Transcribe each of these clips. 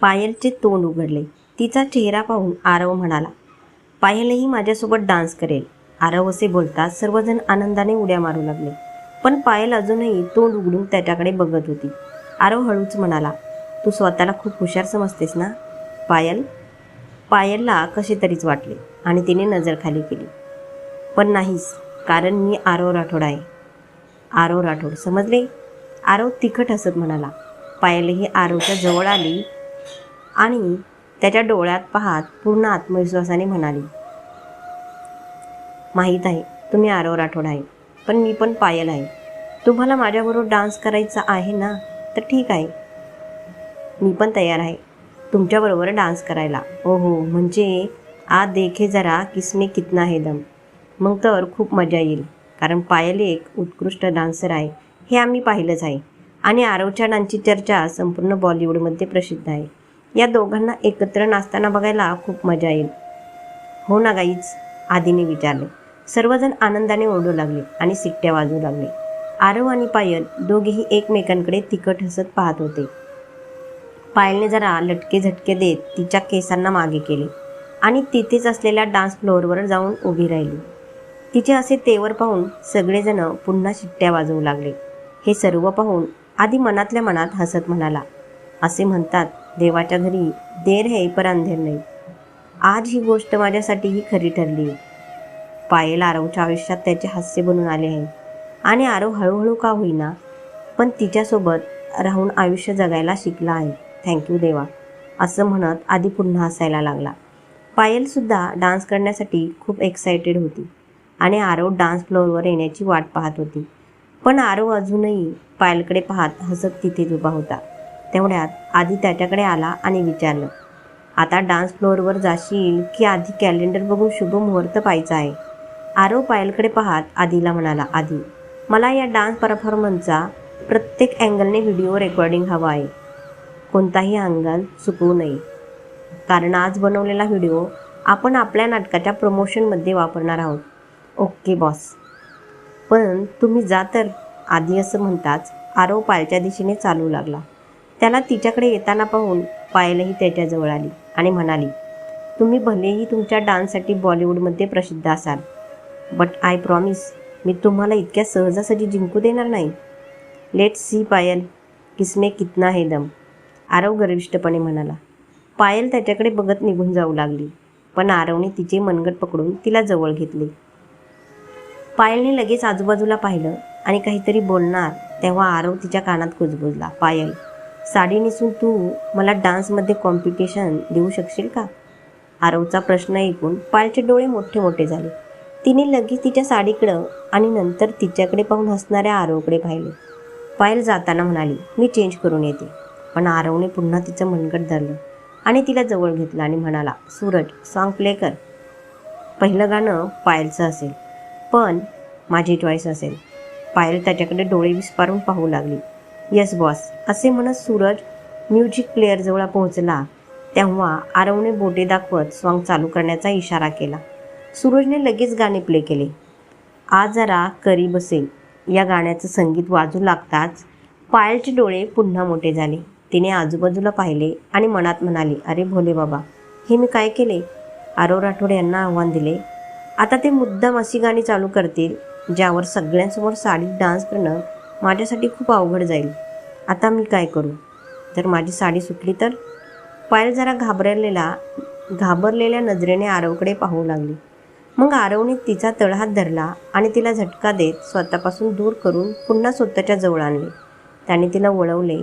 पायलचे तोंड उघडले. तिचा चेहरा पाहून आरव म्हणाला पायलही माझ्यासोबत डान्स करेल. आरव असे बोलताच सर्वजण आनंदाने उड्या मारू लागले. पण पायल अजूनही तोंड उघडून त्याच्याकडे बघत होती. आरव हळूच म्हणाला तू स्वतःला खूप हुशार समजतेस ना पायल? पायलला कसे तरीच वाटले आणि तिने नजर खाली केली. पण नाहीस कारण मी आरव राठोड आहे. आरव राठोड समजले? आरव तिखट हसत म्हणाला पायलही आरवच्या जवळ आली आणि त्याच्या डोळ्यात पाहत पूर्ण आत्मविश्वासाने म्हणाली माहीत आहे तुम्ही आरव राठोड आहे पण मी पण पायल आहे. तुम्हाला माझ्याबरोबर डान्स करायचा आहे ना तर ठीक आहे. मी पण तयार आहे तुमच्याबरोबर डान्स करायला. ओ हो म्हणजे आज देखे जरा किसमे कितना है दम. मग तर खूप मजा येईल कारण पायल एक उत्कृष्ट डान्सर आहे हे आम्ही पाहिलंच आहे. आणि आरवच्या डान्सची चर्चा संपूर्ण बॉलिवूडमध्ये प्रसिद्ध आहे. या दोघांना एकत्र नाचताना बघायला खूप मजा येईल. हो ना गाईच आधीने विचारले. सर्वजण आनंदाने ओढू लागले आणि सिट्ट्या वाजवू लागले. आरव आणि पायल दोघेही एकमेकांकडे तिखट हसत पाहत होते. पायलने जरा लटके झटके देत तिच्या केसांना मागे केले आणि तिथेच असलेल्या डान्स फ्लोअरवर जाऊन उभी राहिली. तिचे असे तेवर पाहून सगळेजण पुन्हा शिट्ट्या वाजवू लागले. हे सर्व पाहून आधी मनातल्या मनात हसत म्हणाला असे म्हणतात देवाच्या घरी देर हे पर अंधेर नाही. आज ही गोष्ट माझ्यासाठी ही खरी ठरली. आहे पायल आरवच्या आयुष्यात त्याचे हास्य बनून आले आहे. आणि आरव हळूहळू का होईना पण तिच्यासोबत राहून आयुष्य जगायला शिकला आहे. थँक्यू देवा. असं म्हणत आधी पुन्हा हसायला लागला. पायलसुद्धा डान्स करण्यासाठी खूप एक्सायटेड होती. आणि आरव डान्स फ्लोअरवर येण्याची वाट पाहत होती. पण आरव अजूनही पायलकडे पाहत हसत तिथेच उभा होता. तेवढ्यात आधी त्याच्याकडे आला आणि विचारलं आता डान्स फ्लोअरवर जाशील की आधी कॅलेंडर बघून शुभ मुहूर्त पाहायचा आहे? आरव पायलकडे पाहत आधीला म्हणाला आधी मला या डान्स परफॉर्मन्सचा प्रत्येक अँगलने व्हिडिओ रेकॉर्डिंग हवा आहे. कोणताही अँगल चुकवू नये. कारण आज बनवलेला व्हिडिओ आपण आपल्या नाटकाच्या प्रमोशनमध्ये वापरणार आहोत. Okay boss. पण तुम्ही जा तर आधी असं म्हणताच आरव पायलच्या दिशेने चालू लागला. त्याला तिच्याकडे येताना पाहून पायलही त्याच्याजवळ आली आणि म्हणाली तुम्ही भलेही तुमच्या डान्ससाठी बॉलिवूडमध्ये प्रसिद्ध असाल बट आय प्रॉमिस मी तुम्हाला इतक्या सहजासहजी जिंकू देणार नाही. लेट सी पायल. किसमे कितना हे दम. आरव गर्विष्टपणे म्हणाला पायल त्याच्याकडे बघत निघून जाऊ लागली पण आरवने तिचे मनगट पकडून तिला जवळ घेतले. पायलने लगेच आजूबाजूला पाहिलं आणि काहीतरी बोलणार तेव्हा आरव तिच्या कानात कुजबुजला पायल साडी नेसून तू मला डान्समध्ये कॉम्पिटिशन देऊ शकशील का? आरवचा प्रश्न ऐकून पायलचे डोळे मोठे मोठे झाले. तिने लगेच तिच्या साडीकडं आणि नंतर तिच्याकडे पाहून हसणाऱ्या आरवकडे पाहिले. पायल जाताना म्हणाली मी चेंज करून येते. पण आरवने पुन्हा तिचं मनगट धरलं आणि तिला जवळ घेतलं आणि म्हणाला सूरज सॉन्ग प्ले कर. पहिलं गाणं पायलचं असेल पण माझी चॉईस असेल. पायल त्याच्याकडे डोळे विस्पारून पाहू लागली. येस बॉस असे म्हणत सूरज म्युझिक प्लेअरजवळ पोहोचला. तेव्हा आरवने बोटे दाखवत सॉन्ग चालू करण्याचा इशारा केला. सूरजने लगेच गाणे प्ले केले. आज जरा करी बसेल या गाण्याचं संगीत वाजू लागताच पायलचे डोळे पुन्हा मोठे झाले. तिने आजूबाजूला पाहिले आणि मनात म्हणाली अरे भोले बाबा हे मी काय केले? आरव राठोड यांना आव्हान दिले आता ते मुद्दाम अशी गाणी चालू करतील ज्यावर सगळ्यांसमोर साडीत डान्स करणं माझ्यासाठी खूप अवघड जाईल. आता मी काय करू? जर माझी साडी सुटली तर? पायल जरा घाबरलेला घाबरलेल्या नजरेने आरवकडे पाहू लागली. मग आरवने तिचा तळहात धरला आणि तिला झटका देत स्वतःपासून दूर करून पुन्हा स्वतःच्या जवळ आणले. त्याने तिला वळवले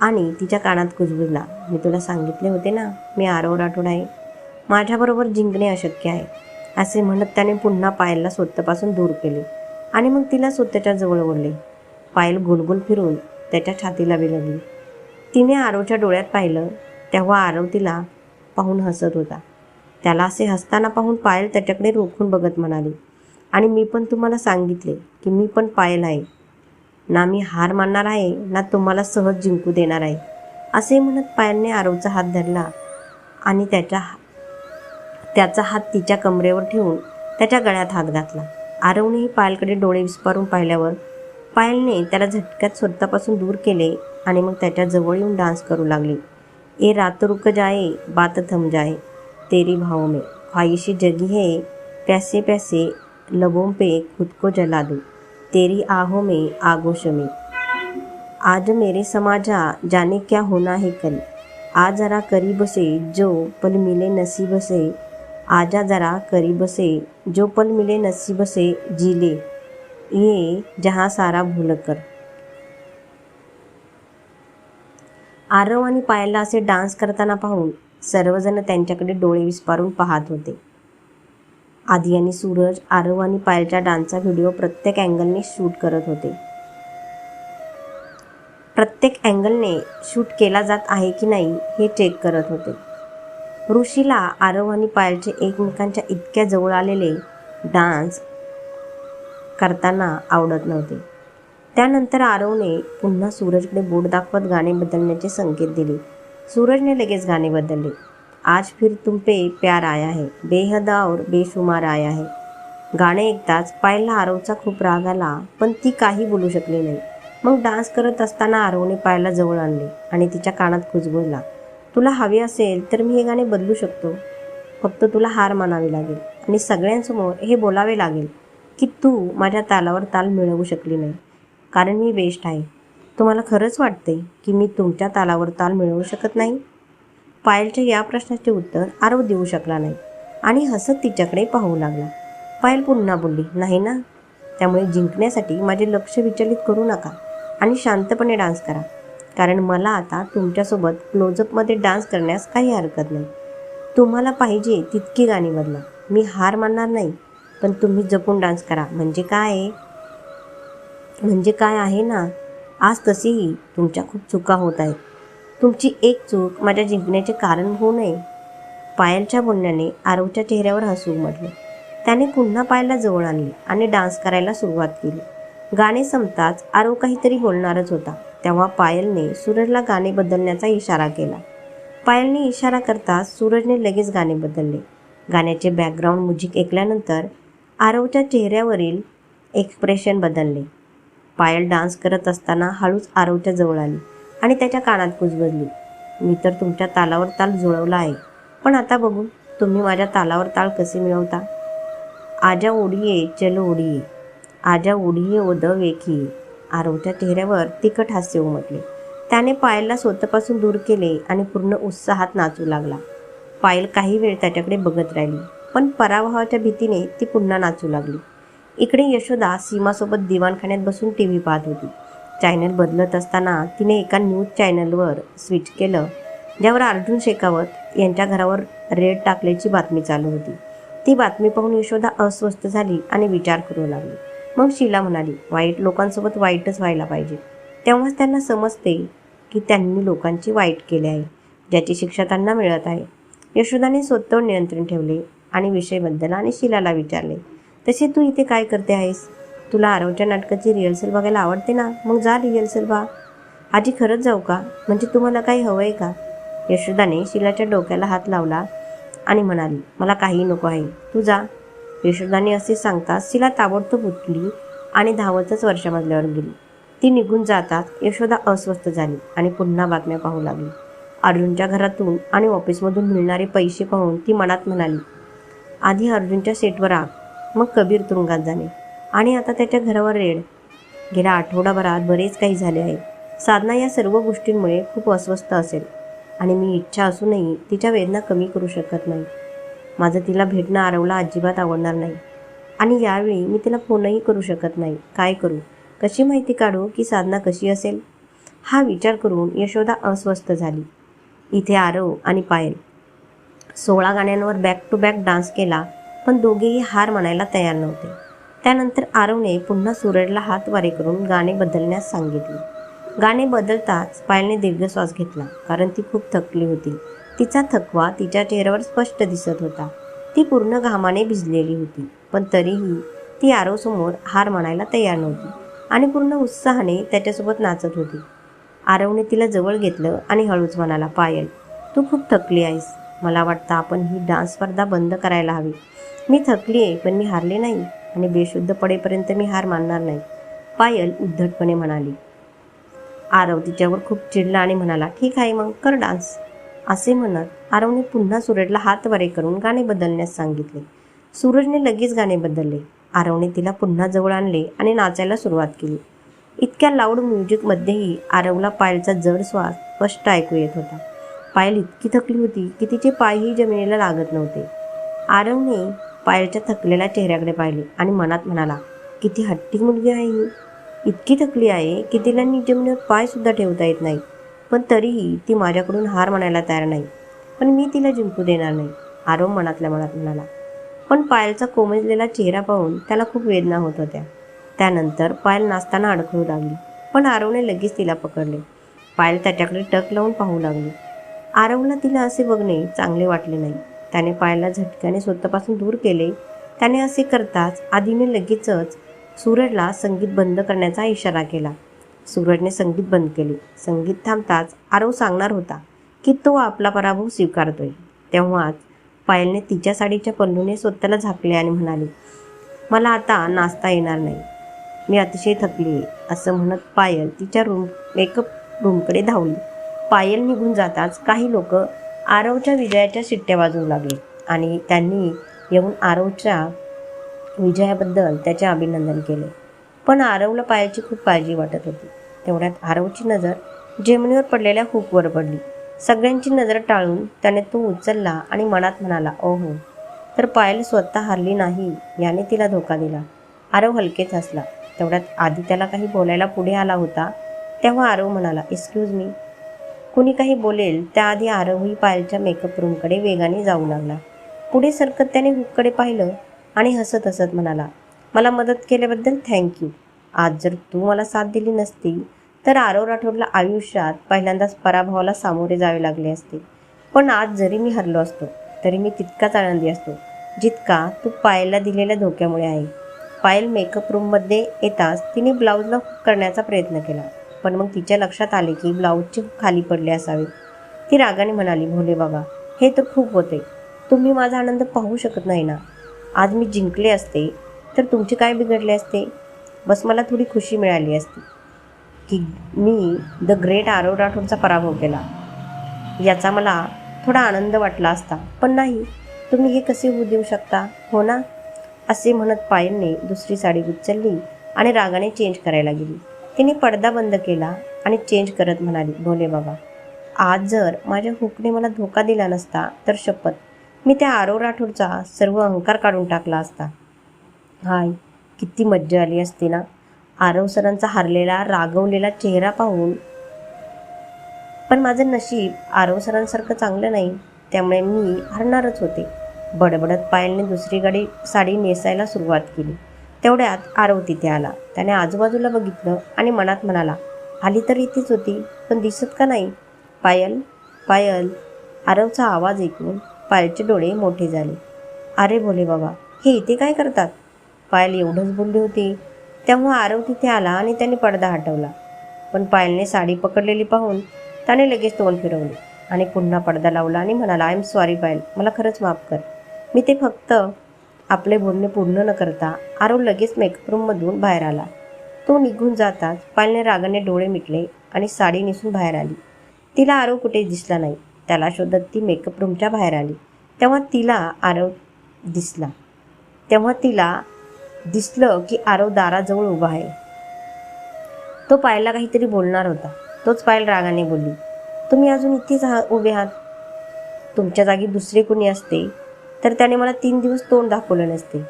आणि तिच्या कानात कुजबुजला. मी तुला सांगितले होते ना मी आरव राठोड आहे. माझ्याबरोबर जिंकणे अशक्य आहे असे म्हणत त्याने पुन्हा पायलला स्वतःपासून दूर केले आणि मग तिला स्वतःच्या जवळ ओढले. पायल गोलगोल फिरून त्याच्या छातीला विलगली. तिने आरवच्या डोळ्यात पाहिलं तेव्हा आरव तिला पाहून हसत होता. त्याला असे हसताना पाहून पायल त्याच्याकडे रोखून बघत म्हणाली आणि मी पण तुम्हाला सांगितले की मी पण पायल आहे. ना मी हार मानणार आहे ना तुम्हाला सहज जिंकू देणार आहे. असे म्हणत पायलने आरवचा हात धरला आणि त्याच्या त्याचा हात तिच्या कमरेवर ठेवून त्याच्या गळ्यात हात घातला. आरवनेही पायलकडे डोळे विस्पारून पाहिल्यावर पायलने त्याला झटक्यात स्वतःपासून दूर केले आणि मग त्याच्याजवळ येऊन डान्स करू लागली. ए रात रुक जाए बात थम जाए तेरी भाव में. ख्वाहिशी जगी है प्यासे प्यासे लबों पे खुद को जला दूँ. तेरी आहों में आगोश में. आज मेरे समाजा जाने क्या होना है कल? आ जरा करीब से जो पल मिले नसीब से. आजा जरा करीब से जो पल मिले नसीब से जी ले. ये जहाँ सारा भूलकर आरव आणि पायलला असे डान्स करताना पाहून सर्वजण त्यांच्याकडे डोळे विस्पारून पाहत होते. आधी आणि सूरज आरव आणि पायलच्या डान्सचा व्हिडिओ प्रत्येक अँगलने शूट करत होते. प्रत्येक अँगलने शूट केला जात आहे की नाही हे चेक करत होते. ऋषीला आरव आणि पायलचे एकमेकांच्या इतक्या जवळ आलेले डान्स करताना आवडत नव्हते. त्यानंतर आरवने पुन्हा सूरजकडे बोट दाखवत गाणे बदलण्याचे संकेत दिले. सूरजने लगेच गाणे बदलले. आज फिर तुम पे प्यार आया है. बेहद और बेशुमार आया है. गाणे ऐकताच पायलला आरवचा खूप राग आला पण ती काही बोलू शकली नाही. मग डान्स करत असताना आरवने पायला जवळ आणले आणि तिच्या कानात खुजबुजला तुला हवे असेल तर मी हे गाणे बदलू शकतो. फक्त तुला हार मानावी लागेल आणि सगळ्यांसमोर हे बोलावे लागेल. की तू माझ्या तालावर ताल मिळवू शकली नाही. कारण मी बेस्ट आहे. तुम्हाला खरंच वाटते की मी तुमच्या तालावर ताल मिळवू शकत नाही? पायलच्या या प्रश्नाचे उत्तर आरव देऊ शकला नाही आणि हसत तिच्याकडे पाहू लागला. पायल पुन्हा बोलली नाही ना. त्यामुळे जिंकण्यासाठी माझे लक्ष विचलित करू नका आणि शांतपणे डान्स करा. कारण मला आता तुमच्यासोबत क्लोजअपमध्ये डान्स करण्यास काही हरकत नाही. तुम्हाला पाहिजे तितकी गाणी बदला मी हार मानणार नाही. पण तुम्ही जपून डान्स करा. म्हणजे काय म्हणजे काय आहे ना आज तशीही तुमच्या खूप चुका होत आहेत. तुमची एक चूक माझ्या जिंकण्याचे कारण होऊ नये. पायलच्या बोलण्याने आरवच्या चेहऱ्यावर हसू उमटले. त्याने पुन्हा पायलला जवळ आणले आणि डान्स करायला सुरुवात केली. गाणे संपताच आरव काहीतरी बोलणारच होता. तेव्हा पायलने सूरजला गाणे बदलण्याचा इशारा केला. पायलने इशारा करताच सूरजने लगेच गाणे बदलले. गाण्याचे बॅकग्राऊंड म्युझिक ऐकल्यानंतर आरवच्या चेहऱ्यावरील एक्सप्रेशन बदलले. पायल डान्स करत असताना हळूच आरवच्या जवळ आली आणि त्याच्या कानात कुजबजली मी तर तुमच्या तालावर ताल जुळवला आहे. पण आता बघू तुम्ही माझ्या तालावर ताल कसे मिळवता? आजा ओढीये चलो ओढिये आजा ओढिये ओद वेखीये. आरवच्या चेहऱ्यावर तिखट हास्य उमटले. त्याने पायलला स्वतःपासून दूर केले आणि पूर्ण उत्साहात नाचू लागला. पायल काही वेळ त्याच्याकडे बघत राहिली. पण पराभवाच्या भीतीने ती पुन्हा नाचू लागली. इकडे यशोदा सीमासोबत दिवाणखान्यात बसून टी व्ही पाहत होती. चॅनल बदलत असताना तिने एका न्यूज चॅनलवर स्विच केलं ज्यावर अर्जुन शेखावत यांच्या घरावर रेड टाकल्याची बातमी चालू होती. ती बातमी पाहून यशोदा अस्वस्थ झाली आणि विचार करू लागली. मग शीला म्हणाली वाईट लोकांसोबत वाईटच व्हायला पाहिजे. तेव्हाच त्यांना समजते की त्यांनी लोकांची वाईट केले आहे ज्याची शिक्षा त्यांना मिळत आहे. यशोदाने स्वतःवर नियंत्रण ठेवले. आणि विषयबद्दल आणि शिलाला विचारले तसे तू इथे काय करते आहेस? तुला आरवच्या नाटकाची रिहर्सल बघायला आवडते ना? मग जा रिहर्सल बा. आजी खरंच जाऊ का? म्हणजे तुम्हाला काही हवं आहे का? यशोदाने शिलाच्या डोक्याला हात लावला आणि म्हणाली मला काही नको आहे. तू जा. यशोदाने असे सांगताच शिला ताबडतोब उठली आणि धावतच वर्षामधल्यावर गेली. ती निघून जातात यशोदा अस्वस्थ झाली आणि पुन्हा बातम्या पाहू लागली. अर्जुनच्या घरातून आणि ऑफिसमधून मिळणारे पैसे पाहून ती मनात म्हणाली आधी अर्जुनच्या सेटवर आग. मग कबीर तुरुंगात जाणे. आणि आता त्याच्या घरावर रेड. गेल्या आठवडाभरात बरेच काही झाले आहे. साधना या सर्व गोष्टींमुळे खूप अस्वस्थ असेल. आणि मी इच्छा असूनही तिच्या वेदना कमी करू शकत नाही. माझं तिला भेटणं आरवला अजिबात आवडणार नाही. आणि यावेळी मी तिला फोनही करू शकत नाही. काय करू? कशी माहिती काढू की साधना कशी असेल? हा विचार करून यशोदा अस्वस्थ झाली. इथे आरव आणि पायल. सोळा गाण्यांवर बॅक टू बॅक डान्स केला पण दोघेही हार म्हणायला तयार नव्हते. त्यानंतर आरवने पुन्हा सूरजला हात वारे करून गाणे बदलण्यास सांगितले. गाणे बदलताच पायलने दीर्घ श्वास घेतला कारण ती खूप थकली होती. तिचा थकवा तिच्या चेहऱ्यावर स्पष्ट दिसत होता. ती पूर्ण घामाने भिजलेली होती पण तरीही ती आरवसमोर हार म्हणायला तयार नव्हती आणि पूर्ण उत्साहाने त्याच्यासोबत नाचत होती. आरवने तिला जवळ घेतलं आणि हळूच म्हणाला पायल तू खूप थकली आहेस. मला वाटतं आपण ही डान्स स्पर्धा बंद करायला हवी. मी थकली आहे पण मी हारले नाही आणि बेशुद्ध पडेपर्यंत मी हार मानणार नाही पायल उद्धटपणे म्हणाली. आरव तिच्यावर खूप चिडला आणि म्हणाला ठीक आहे मग कर डान्स. असे म्हणत आरवने पुन्हा सूरजला हात वरे करून गाणे बदलण्यास सांगितले. सूरजने लगेच गाणे बदलले. आरवने तिला पुन्हा जवळ आणले आणि नाचायला सुरुवात केली. इतक्या लाऊड म्युझिकमध्येही आरवला पायलचा जड श्वास स्पष्ट ऐकू येत होता. पायल इतकी थकली होती की तिचे पायही जमिनीला लागत नव्हते. आरवने पायलच्या थकलेल्या चेहऱ्याकडे पाहिले आणि मनात म्हणाला किती हट्टी मुलगी आहे ही. इतकी थकली आहे की तिला नीट जमिनीवर पायसुद्धा ठेवता येत नाही. पण तरीही ती माझ्याकडून हार म्हणायला तयार नाही. पण मी तिला जिंकू देणार नाही. आरव मनातल्या मनात म्हणाला. पण पायलचा कोमेजलेला चेहरा पाहून त्याला खूप वेदना होत होत्या. त्यानंतर पायल नाचताना अडखळू लागली. पण आरवने लगेच तिला पकडले. पायल त्याच्याकडे टक लावून पाहू लागली. आरवला तिला असे बघणे चांगले वाटले नाही. त्याने पायाला झटक्याने स्वतःपासून दूर केले. त्याने असे करताच आधीने लगेचच सूरजला संगीत बंद करण्याचा इशारा केला. सूरजने संगीत बंद केले. संगीत थांबताच आरव सांगणार होता की तो आपला पराभव स्वीकारतोय. तेव्हाच पायलने तिच्या साडीच्या पल्लूने स्वतःला झाकले आणि म्हणाली मला आता नाचता येणार नाही. मी अतिशय थकली आहे असं म्हणत पायल तिच्या रूम मेकअप रूमकडे धावली. पायल निघून जाताच काही लोक आरवच्या विजयाच्या शिट्ट्या वाजवू लागले आणि त्यांनी येऊन आरवच्या विजयाबद्दल त्याचे अभिनंदन केले. पण आरवला पायाची खूप काळजी वाटत होती. तेवढ्यात आरवची नजर जेमिनीवर पडलेल्या हुकवर पडली. सगळ्यांची नजर टाळून त्याने तो उचलला आणि मनात म्हणाला ओहो तर पायल स्वतः हरली नाही याने तिला धोका दिला. आरव हलकेच हसला. तेवढ्यात आधी त्याला काही बोलायला पुढे आला होता तेव्हा आरव म्हणाला एक्सक्यूज मी कुणी काही बोलेल त्याआधी आरवही पायलच्या मेकअप रूमकडे वेगाने जाऊ लागला. पुढे सरकत त्याने हुककडे पाहिलं आणि हसत हसत म्हणाला मला मदत केल्याबद्दल थँक्यू आज जर तू मला साथ दिली नसती तर आरव राठोडला आयुष्यात पहिल्यांदाच पराभवाला सामोरे जावे लागले असते. पण आज जरी मी हरलो असतो तरी मी तितकाच आनंदी असतो जितका तू पायलला दिलेल्या धोक्यामुळे आहे. पायल मेकअप रूममध्ये येताच तिने ब्लाऊजला हुक करण्याचा प्रयत्न केला. पण मग तिच्या लक्षात आले की ब्लाऊजचे खाली पडले असावे ती रागाने म्हणाली भोले बाबा हे तर खूप होते. तुम्ही माझा आनंद पाहू शकत नाही ना? आज मी जिंकले असते तर तुमचे काय बिघडले असते? बस मला थोडी खुशी मिळाली असती. की मी द ग्रेट आरव राठोडचा पराभव केला. याचा मला थोडा आनंद वाटला असता. पण नाही तुम्ही हे कसे होऊ देऊ शकता? हो ना? असे म्हणत पायलने दुसरी साडी उचलली आणि रागाने चेंज करायला गेली. तिने पडदा बंद केला आणि चेंज करत म्हणाली भोले बाबा आज जर माझ्या हुकने मला धोका दिला नसता तर शपथ. मी त्या आरव राठोडचा सर्व अहंकार काढून टाकला असता. हाय किती मज्जा आली असती ना. आरव सरांचा हरलेला रागवलेला चेहरा पाहून. पण माझं नशीब आरव सरांसारखं चांगलं नाही त्यामुळे मी हरणारच होते. बडबडत पायलने दुसरी गाडी साडी नेसायला सुरुवात केली. तेवढ्यात आरव तिथे आला. त्याने आजूबाजूला बघितलं आणि मनात म्हणाला आली तर इथेच होती पण दिसत का नाही? पायल पायल. आरवचा आवाज ऐकून पायलचे डोळे मोठे झाले. अरे बोले बाबा हे इथे काय करतात? पायल एवढंच बोलली होती. तेव्हा आरव तिथे आला आणि त्याने पडदा हटवला. पण पायलने साडी पकडलेली पाहून त्याने लगेच तोंड फिरवले आणि पुन्हा पडदा लावला आणि म्हणाला आय एम सॉरी पायल मला खरंच माफ कर. मी ते फक्त आपले बोलणे पूर्ण न करता आरव लगेच मेकअप रूममधून बाहेर आला. तो निघून जाताच पायलने रागाने डोळे मिटले आणि साडी नेसून बाहेर आली. तिला आरव कुठे दिसला नाही. त्याला शोधत ती मेकअप रूमच्या बाहेर आली. तेव्हा तिला आरव दिसला. तेव्हा तिला दिसलं की आरव दाराजवळ उभा आहे. तो पायला काहीतरी बोलणार होता. तोच पायल रागाने बोलली तुम्ही अजून इथेच आहात उभे आहात? तुमच्या जागी दुसरे कोणी असते? तर त्याने मला तीन दिवस तोंड दाखवलं नसते.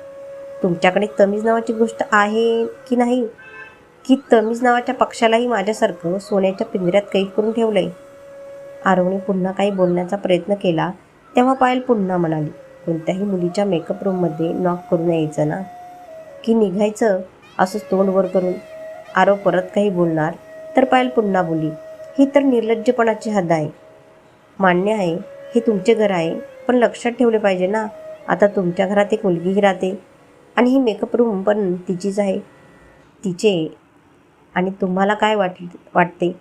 तुमच्याकडे तमीज नावाची गोष्ट आहे की नाही? की तमीज नावाच्या पक्षालाही माझ्यासारखं सोन्याच्या पिंजऱ्यात कैद करून ठेवलंय? आरवने पुन्हा काही बोलण्याचा प्रयत्न केला तेव्हा पायल पुन्हा म्हणाली कोणत्याही मुलीच्या मेकअप रूममध्ये नॉक करून यायचं ना? की निघायचं? असं तोंड वर करून. आरव परत काही बोलणार तर पायल पुन्हा बोली ही तर निर्लज्जपणाची हद्द आहे. मान्य आहे हे तुमचे घर आहे. पण लक्षात ठेवले पाहिजे ना. आता तुमच्या घरात एक मुलगीही राहते आणि ही मेकअप रूम पण तिचीच आहे. तिचे आणि तुम्हाला काय वाट वाटते?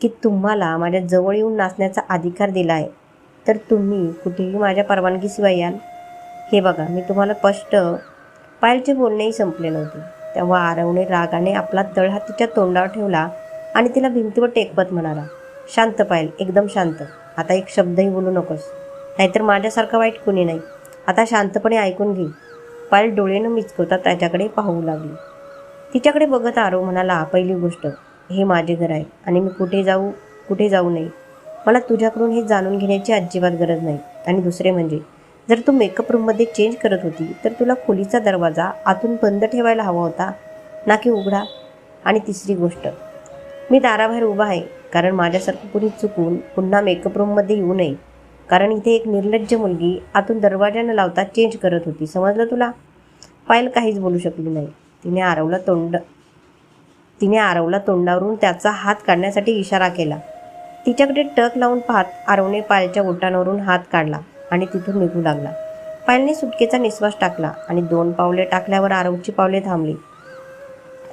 की तुम्हाला माझ्या जवळ येऊन नाचण्याचा अधिकार दिला आहे. तर तुम्ही कुठेही माझ्या परवानगीशिवाय याल. हे बघा मी तुम्हाला स्पष्ट पायलचे बोलणेही संपले नव्हते. तेव्हा आरवणे रागाने आपला तळहात तिच्या तोंडावर ठेवला आणि तिला भिंतीवर टेकवत म्हणाला शांत पायल एकदम शांत. आता एक शब्दही बोलू नकोस. नाहीतर माझ्यासारखं वाईट कुणी नाही. आता शांतपणे ऐकून घे. पायल डोळेनं मिचकवता त्याच्याकडे पाहू लागली. तिच्याकडे बघत आरो म्हणाला पहिली गोष्ट हे माझे घर आहे आणि मी कुठे जाऊ कुठे जाऊ नये. मला तुझ्याकडून हे जाणून घेण्याची अजिबात गरज नाही. आणि दुसरे म्हणजे जर तू मेकअप रूममध्ये चेंज करत होती तर तुला खोलीचा दरवाजा आतून बंद ठेवायला हवा होता. ना की उघडा. आणि तिसरी गोष्ट मी दाराबाहेर उभा आहे कारण माझ्यासारखं कुणी चुकून पुन्हा मेकअप रूममध्ये येऊ नये. कारण इथे एक निर्लज्ज मुलगी आतून दरवाजा न लावता चेंज करत होती. समजलं तुला? पायल काहीच बोलू शकली नाही. तिने आरवला तोंड तिने आरवला तोंडावरून त्याचा हात काढण्यासाठी इशारा केला. तिच्याकडे टक लावून पाहत आरवने पायलच्या ओटांवरून हात काढला आणि तिथून निघू लागला. पायलने सुटकेचा निश्वास टाकला आणि दोन पावले टाकल्यावर आरवची पावले थांबली.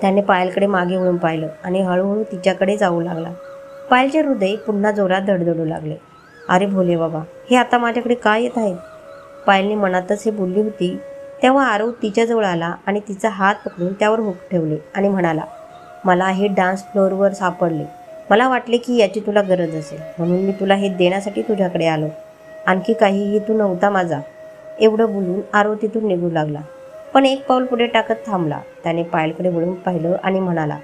त्याने पायलकडे मागे वळून पाहिलं आणि हळूहळू तिच्याकडे जाऊ लागला. पायलचे हृदय पुन्हा जोरात धडधडू लागले. अरे भोले बाबा हे आता माझ्याकडे काय येत आहे? पायलने मनातच हे बोलली होती. तेव्हा आरव तिच्याजवळ आला आणि तिचा हात पकडून त्यावर हुक ठेवले आणि म्हणाला मला हे डान्स फ्लोअरवर सापडले. मला वाटले की याची तुला गरज असेल. म्हणून मी तुला हे देण्यासाठी तुझ्याकडे आलो. आणखी काहीही तू नव्हता माझा. एवढं बोलून आरव तिथून निघू लागला. पण एक पाऊल पुढे टाकत थांबला. त्याने पायलकडे वळून पाहिलं आणि म्हणाला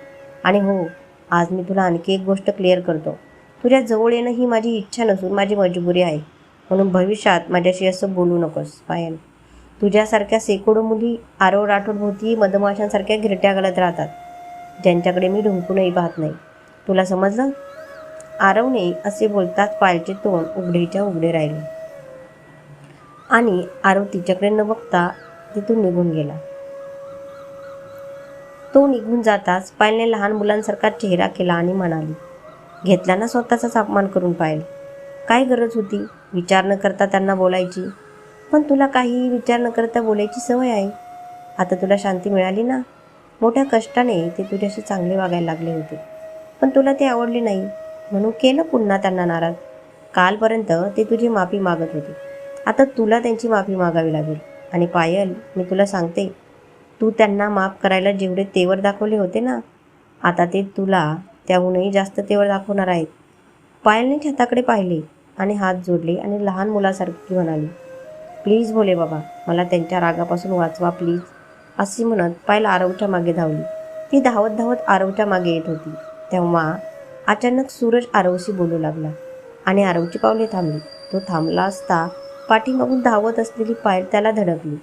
आणि हो आज मी तुला आणखी एक गोष्ट क्लिअर करतो. तुझ्या जवळ येणं ही माझी इच्छा नसून माझी मजबुरी आहे. म्हणून भविष्यात माझ्याशी असं बोलू नकोस पायल. तुझ्यासारख्या शेकडो मुली आरव राठोडभोवती मधमाशांसारख्या घिरट्या घालत राहतात. ज्यांच्याकडे मी ढुंकूनही पाहत नाही. तुला समजलं? आरवने असे बोलताच पायलचे तोंड उघडेच्या उघडे राहिले. आणि आरव तिच्याकडे न बघता तिथून निघून गेला. तो निघून जाताच पायलने लहान मुलांसारखा चेहरा केला आणि म्हणाली घेतला ना स्वतःचाच अपमान करून पाहिल. काय गरज होती? विचार न करता त्यांना बोलायची. पण तुला काहीही विचार न करता बोलायची सवय आहे. आता तुला शांती मिळाली ना? मोठ्या कष्टाने ते तुझ्याशी चांगले वागायला लागले होते. पण तुला ते आवडले नाही. म्हणून केलं पुन्हा त्यांना नाराज. कालपर्यंत ते तुझी माफी मागत होते. आता तुला त्यांची माफी मागावी लागेल. आणि पायल मी तुला सांगते तू त्यांना माफ करायला जेवढे तेवर दाखवले होते ना आता ते तुला त्याहूनही जास्त तेवर दाखवणार आहेत. पायलने छताकडे पाहिले आणि हात जोडले आणि लहान मुलासारखी म्हणाली प्लीज बोले बाबा मला त्यांच्या रागापासून वाचवा प्लीज. अशी म्हणत पायल आरवच्या मागे धावली. ती धावत धावत आरवच्या मागे येत होती. तेव्हा अचानक सूरज आरवशी बोलू लागला आणि आरवची पावले थांबली. तो थांबला असता पाठीमागून धावत असलेली पायल त्याला धडकली.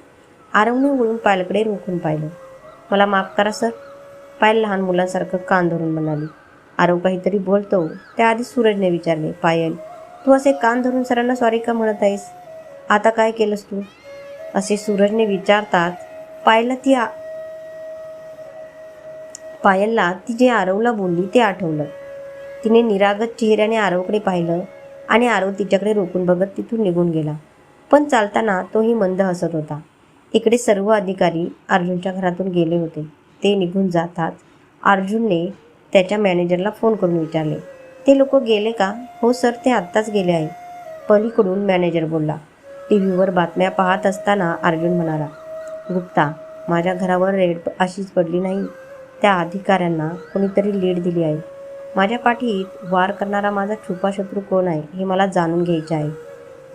आरवने वळून पायलकडे रोखून पाहिलं. मला माफ करा सर पायल लहान मुलांसारखं कान धरून म्हणाली. आरव काहीतरी बोलतो. त्याआधी सूरजने विचारले पायल तू असे कान धरून सरांना सॉरी का म्हणत आहेस? आता काय केलंस तू? असे सूरजने विचारतात पायलला ती आ पायलला ती जे आरवला बोलली ते आठवलं. तिने निरागत चेहऱ्याने आरवकडे पाहिलं आणि आरव तिच्याकडे रोखून बघत तिथून निघून गेला. पण चालताना तोही मंद हसत होता. इकडे सर्व अधिकारी अर्जुनच्या घरातून गेले होते. ते निघून जातात. अर्जुनने त्याच्या मॅनेजरला फोन करून विचारले ते लोक गेले का? हो सर ते आत्ताच गेले आहे पलीकडून मॅनेजर बोलला टी व्हीवर बातम्या पाहत असताना अर्जुन म्हणाला गुप्ता माझ्या घरावर रेड अशीच पडली नाही. त्या अधिकाऱ्यांना कोणीतरी लीड दिली आहे. माझ्या पाठीत वार करणारा माझा छुपा शत्रू कोण आहे हे मला जाणून घ्यायचे आहे.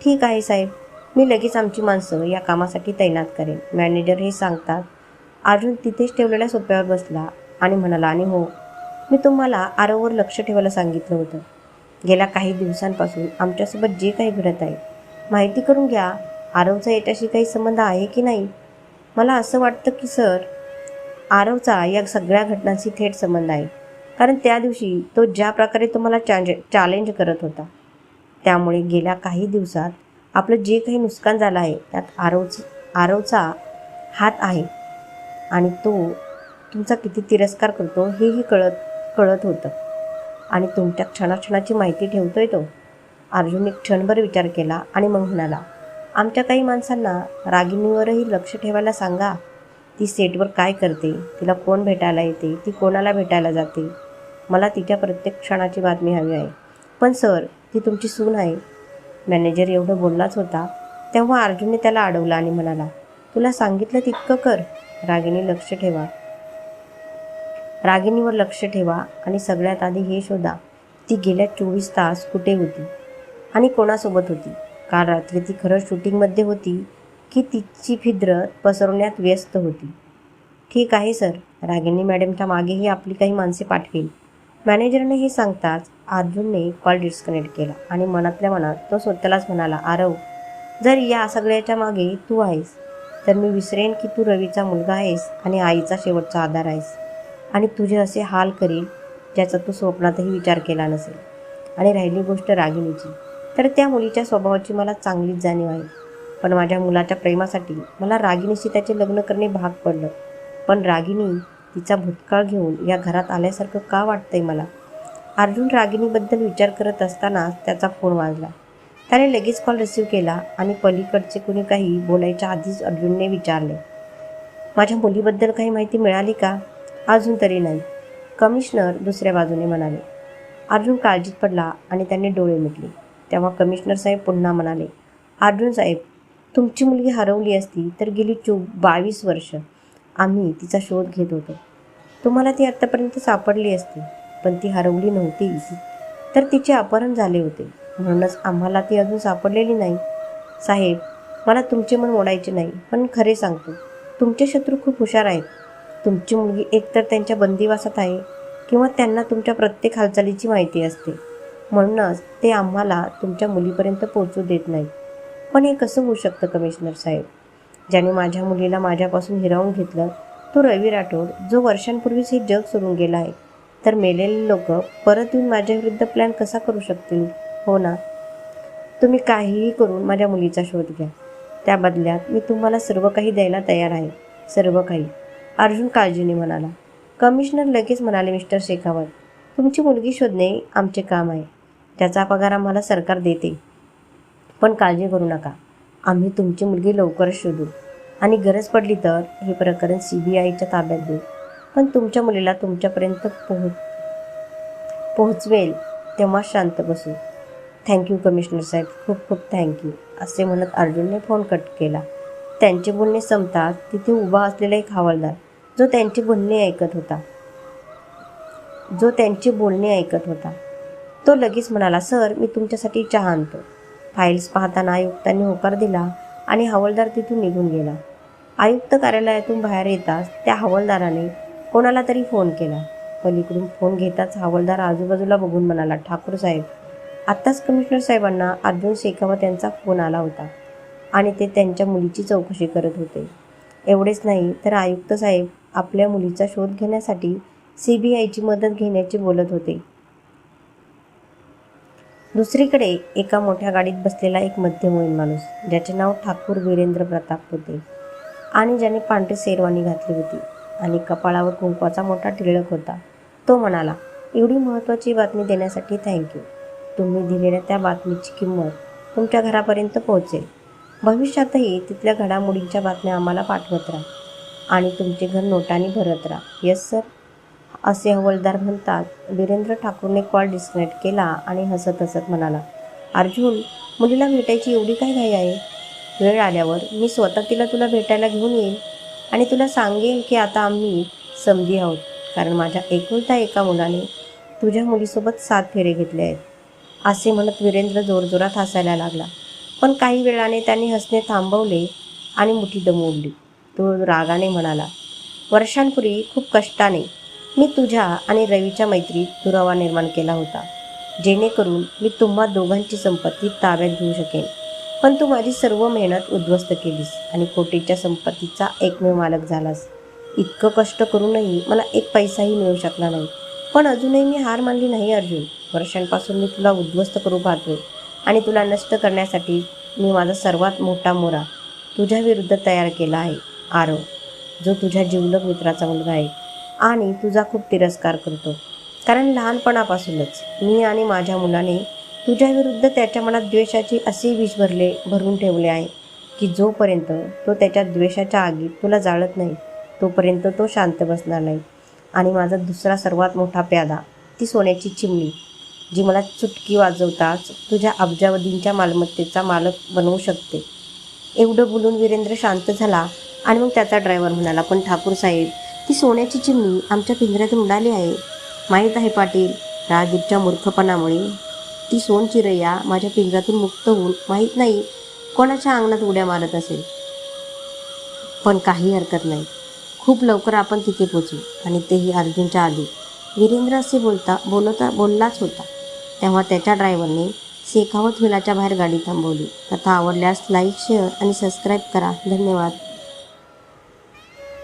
ठीक आहे साहेब मी लगेच आमची माणसं या कामासाठी तैनात करेन. मॅनेजर हे सांगतात अर्जुन तिथेच ठेवलेल्या सोप्यावर बसला आणि म्हणाला आणि हो मी तुम्हाला आरोवर लक्ष ठेवायला सांगितलं होतं. गेल्या काही दिवसांपासून आमच्यासोबत जे काही घडत आहे माहिती करून घ्या. आरवचा याच्याशी काही संबंध आहे की नाही? मला असं वाटतं की सर आरवचा या सगळ्या घटनांशी थेट संबंध आहे. कारण त्या दिवशी तो ज्या प्रकारे तुम्हाला चांज चॅलेंज करत होता. त्यामुळे गेल्या काही दिवसात आपलं जे काही नुकसान झालं आहे त्यात आरवच आरवचा हात आहे. आणि तो तुमचा किती तिरस्कार करतो हेही कळत कळत होतं. आणि तुमच्या क्षणाक्षणाची माहिती ठेवतोय तो. अर्जुनने क्षणभर विचार केला आणि मग म्हणाला आमच्या काही माणसांना रागिणीवरही लक्ष ठेवायला सांगा. ती सेटवर काय करते? तिला कोण भेटायला येते? ती कोणाला भेटायला जाते? मला तिच्या प्रत्येक क्षणाची बातमी हवी आहे. पण सर ती तुमची सून आहे. मॅनेजर एवढं बोललाच होता. तेव्हा अर्जुनने त्याला अडवलं आणि म्हणाला तुला सांगितलं तितकं कर. रागिनी लक्ष ठेवा. रागिणीवर लक्ष ठेवा आणि सगळ्यात आधी हे शोधा. ती गेल्या चोवीस तास कुठे होती आणि कोणासोबत होती? काल रात्री ती खरं शूटिंगमध्ये होती की तिची फिद्रत पसरवण्यात व्यस्त होती? ठीक आहे सर. रागिनी मॅडमच्या मागेही आपली काही माणसे पाठवेल. मॅनेजरने हे सांगताच अर्जुनने कॉल डिस्कनेक्ट केला आणि मनातल्या मनात तो स्वतःलाच म्हणाला आरव जर या सगळ्याच्या मागे तू आहेस तर मी विसरेन की तू रवीचा मुलगा आहेस आणि आईचा शेवटचा आधार आहेस. आणि तुझे असे हाल करील ज्याचा तू स्वप्नातही विचार केला नसेल. आणि राहिली गोष्ट रागिणीची. तर त्या मुलीच्या स्वभावाची मला चांगलीच जाणीव आहे. पण माझ्या मुलाच्या प्रेमासाठी मला रागिणीशी त्याचे लग्न करणे भाग पडलं. पण रागिणी तिचा भूतकाळ घेऊन या घरात आल्यासारखं का वाटतंय मला? अर्जुन रागिणीबद्दल विचार करत असतानाच त्याचा फोन वाजला. त्याने लगेच कॉल रिसीव्ह केला आणि पलीकडचे कुणी काही बोलायच्या आधीच अर्जुनने विचारले. माझ्या मुलीबद्दल काही माहिती मिळाली का? अजून तरी नाही. कमिशनर दुसऱ्या बाजूने म्हणाले अर्जुन काळजीत पडला आणि त्यांनी डोळे मिटले. तेव्हा कमिशनर साहेब पुन्हा म्हणाले अर्जुन साहेब तुमची मुलगी हरवली असती तर गेली चो बावीस वर्ष. आम्ही तिचा शोध घेत होतो. तुम्हाला ती आत्तापर्यंत सापडली असती पण ती हरवली नव्हती. तर तिचे अपहरण झाले होते. म्हणूनच आम्हाला ती अजून सापडलेली नाही. साहेब मला तुमचे मन मोडायचे नाही पण खरे सांगतो. तुमचे शत्रू खूप हुशार आहेत. तुमची मुलगी एकतर त्यांच्या बंदिवासात आहे किंवा त्यांना तुमच्या प्रत्येक हालचालीची माहिती असते. म्हणूनच ते आम्हाला तुमच्या मुलीपर्यंत पोहोचू देत नाहीत. पण हे कसं होऊ शकतं कमिशनर साहेब? ज्याने माझ्या मुलीला माझ्यापासून हिरावून घेतलं तो रवी राठोड जो वर्षांपूर्वीच हे जग सोडून गेला आहे तर मेलेले लोक परत येऊन माझ्या विरुद्ध प्लॅन कसा करू शकतील? हो ना? तुम्ही काहीही करून माझ्या मुलीचा शोध घ्या. त्या बदल्यात मी तुम्हाला सर्व काही द्यायला तयार आहे. सर्व काही अर्जुन काळजीने म्हणाला कमिशनर लगेच म्हणाले मिस्टर शेखावत तुमची मुलगी शोधणे आमचे काम आहे. त्याचा पगार आम्हाला सरकार देते. पण काळजी करू नका. आम्ही तुमची मुलगी लवकरच शोधू. आणि गरज पडली तर हे प्रकरण सी बी आयच्या ताब्यात देऊ. पण तुमच्या मुलीला तुमच्यापर्यंत पोहोच पोहोचवेल तेव्हा शांत बसू. थँक्यू कमिशनर साहेब. खूप खूप थँक्यू असे म्हणत अर्जुनने फोन कट केला. त्यांचे बोलणे संपताच तिथे उभा असलेला एक हवालदार जो त्यांचे बोलणे ऐकत होता. जो त्यांचे बोलणे ऐकत होता. तो लगेच म्हणाला सर मी तुमच्यासाठी चहा आणतो. फाईल्स पाहताना आयुक्तांनी होकार दिला आणि हवालदार तिथून निघून गेला. आयुक्त कार्यालयातून बाहेर येताच त्या हवालदाराने कोणाला तरी फोन केला. पलीकडून फोन घेताच हवालदार आजूबाजूला बघून म्हणाला ठाकूर साहेब आत्ताच कमिशनर साहेबांना अर्जुन शेखावत यांचा फोन आला होता. आणि ते त्यांच्या मुलीची चौकशी करत होते. एवढेच नाही तर आयुक्त साहेब आपल्या मुलीचा शोध घेण्यासाठी सी बी आयची मदत घेण्याचे बोलत होते. दुसरीकडे एका मोठ्या गाडीत बसलेला एक मध्यमवयीन माणूस ज्याचे नाव ठाकूर वीरेंद्र प्रताप होते आणि ज्याने पांढरी शेरवानी घातली होती आणि कपाळावर कुंकवाचा मोठा टिळक होता. तो म्हणाला एवढी महत्त्वाची बातमी देण्यासाठी थँक्यू तुम्ही दिलेल्या त्या बातमीची किंमत तुमच्या घरापर्यंत पोहोचेल. भविष्यातही तिथल्या घडामोडींच्या बातम्या आम्हाला पाठवत राहा आणि तुमचे घर नोटाने भरत राहा. येस सर असे हवलदार म्हणतात वीरेंद्र ठाकूरने कॉल डिस्कनेक्ट केला आणि हसत हसत म्हणाला अर्जुन मुलीला भेटायची एवढी काय घाई आहे? वेळ आल्यावर मी स्वतः तिला तुला भेटायला घेऊन येईल आणि तुला सांगेल की आता आम्ही समजी आहोत कारण माझ्या एकुलता एका मुलाने तुझ्या मुलीसोबत सात फेरे घेतले आहेत. असे म्हणत वीरेंद्र जोरजोरात हसायला लागला. पण काही वेळाने त्याने हसणे थांबवले आणि मुठी दमवली तो रागाने म्हणाला वर्षांपूर्वी खूप कष्टाने मी तुझ्या आणि रवीच्या मैत्रीत दुरावा निर्माण केला होता. जेणेकरून मी तुम्हा दोघांची संपत्ती ताब्यात घेऊ शकेन. पण तू माझी सर्व मेहनत उद्ध्वस्त केलीस आणि कोटीच्या संपत्तीचा एकमेव मालक झालास. इतकं कष्ट करूनही मला एक पैसाही मिळू शकला नाही. पण अजूनही मी हार मानली नाही अर्जुन. वर्षांपासून मी तुला उद्ध्वस्त करू पाहतोय. आणि तुला नष्ट करण्यासाठी मी माझा सर्वात मोठा मोरा तुझ्याविरुद्ध तयार केला आहे आरव जो तुझ्या जिवलग मित्राचा मुलगा आहे आणि तुझा खूप तिरस्कार करतो. कारण लहानपणापासूनच मी आणि माझ्या मुलाने तुझ्याविरुद्ध त्याच्या मनात द्वेषाची असे विष भरले भरून ठेवले आहे की जोपर्यंत तो त्याच्या द्वेषाच्या आगीत तुला जाळत नाही तोपर्यंत तो शांत बसणार नाही. आणि माझा दुसरा सर्वात मोठा प्यादा ती सोन्याची चिमणी. जी मला चुटकी वाजवताच तुझ्या अब्जावधींच्या मालमत्तेचा मालक बनवू शकते. एवढं बोलून वीरेंद्र शांत झाला आणि मग त्याचा ड्रायव्हर म्हणाला पण ठाकूर साहेब ती सोन्याची चिमणी आमच्या पिंजऱ्यातून उडाली आहे. माहीत आहे पाटील राहगीरच्या मूर्खपणामुळे ती सोन चिरैया माझ्या पिंजऱ्यातून मुक्त होऊन माहीत नाही कोणाच्या अंगणात उड्या मारत असेल. पण काही हरकत नाही. खूप लवकर आपण तिथे पोचू आणि तेही अर्जुनच्या आधी. वीरेंद्र बोलता बोलता बोललाच होता. तेव्हा त्याच्या ड्रायव्हरने शेखावत विलाच्या बाहेर गाडी थांबवली. कथा आवडल्यास लाईक शेअर आणि सबस्क्राईब करा. धन्यवाद.